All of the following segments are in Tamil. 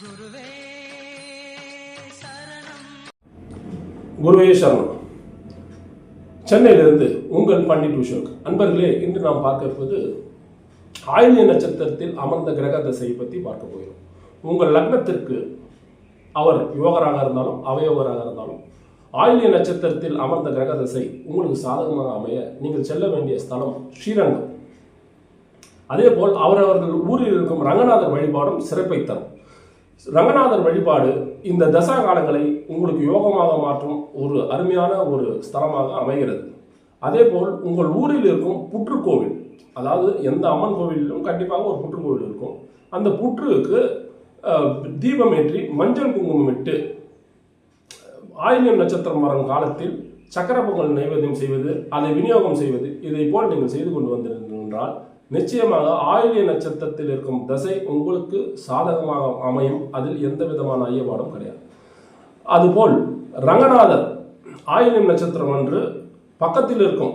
குருவே சரணம். குருவே சரணம். சென்னையிலிருந்து உங்கள் பண்டிட் விஷோக் அன்பர்களே இன்று நாம் பார்க்க இருப்பது ஆயுள்ய நட்சத்திரத்தில் அமர்ந்த கிரக தசையை பற்றி பார்க்க போகிறோம். உங்கள் லக்னத்திற்கு அவர் யோகராக இருந்தாலும் அவயோகராக இருந்தாலும் ஆயுள்ய நட்சத்திரத்தில் அமர்ந்த கிரக தசை உங்களுக்கு சாதகமாக அமைய நீங்கள் செல்ல வேண்டிய ஸ்தலம் ஸ்ரீரங்கம். அதேபோல் அவரவர்கள் ஊரில் இருக்கும் ரங்கநாதர் வழிபாடும் சிறப்பை தரும். ரங்கநாதர் வழிபாடு இந்த தசா காலங்களை உங்களுக்கு யோகமாக மாற்றும் ஒரு அருமையான ஒரு ஸ்தலமாக அமைகிறது. அதேபோல் உங்கள் ஊரில் இருக்கும் புற்றுக்கோவில் அதாவது எந்த அம்மன் கோவிலிலும் கண்டிப்பாக ஒரு புற்றுக்கோவில் இருக்கும். அந்த புற்றுக்கு தீபமேற்றி தீபம் ஏற்றி மஞ்சள் குங்குமம் இட்டு ஆயில்யம் நட்சத்திரம் வரும் காலத்தில் சக்கர பொங்கல் நைவேத்தியம் செய்வது அதை விநியோகம் செய்வது இதை போல் நீங்கள் செய்து கொண்டு வந்திருந்தால் என்றால் நிச்சயமாக ஆயுள்ய நட்சத்திரத்தில் இருக்கும் தசை உங்களுக்கு சாதகமாக அமையும். அதில் எந்த விதமான ஐயப்பாடும் கிடையாது. அதுபோல் ரங்கநாதர் ஆயுள்யம் நட்சத்திரம் அன்று பக்கத்தில் இருக்கும்.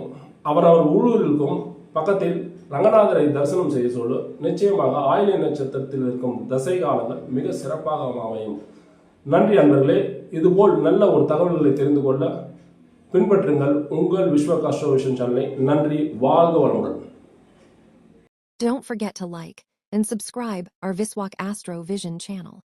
அவரவர் ஊழல் இருக்கும் பக்கத்தில் ரங்கநாதரை தரிசனம் செய்ய சொல்லு. நிச்சயமாக ஆயுள்ய நட்சத்திரத்தில் இருக்கும் தசை காலங்கள் மிக சிறப்பாக அமையும். நன்றி அன்பர்களே இதுபோல் நல்ல ஒரு தகவல்களை தெரிந்து கொள்ள பின்பற்றுங்கள் உங்கள் விஸ்வ கஷ்டோஷன் சேனலை நன்றி வாழ்க வளமுடன். Don't forget to like and subscribe our Viswak Astro Vision channel.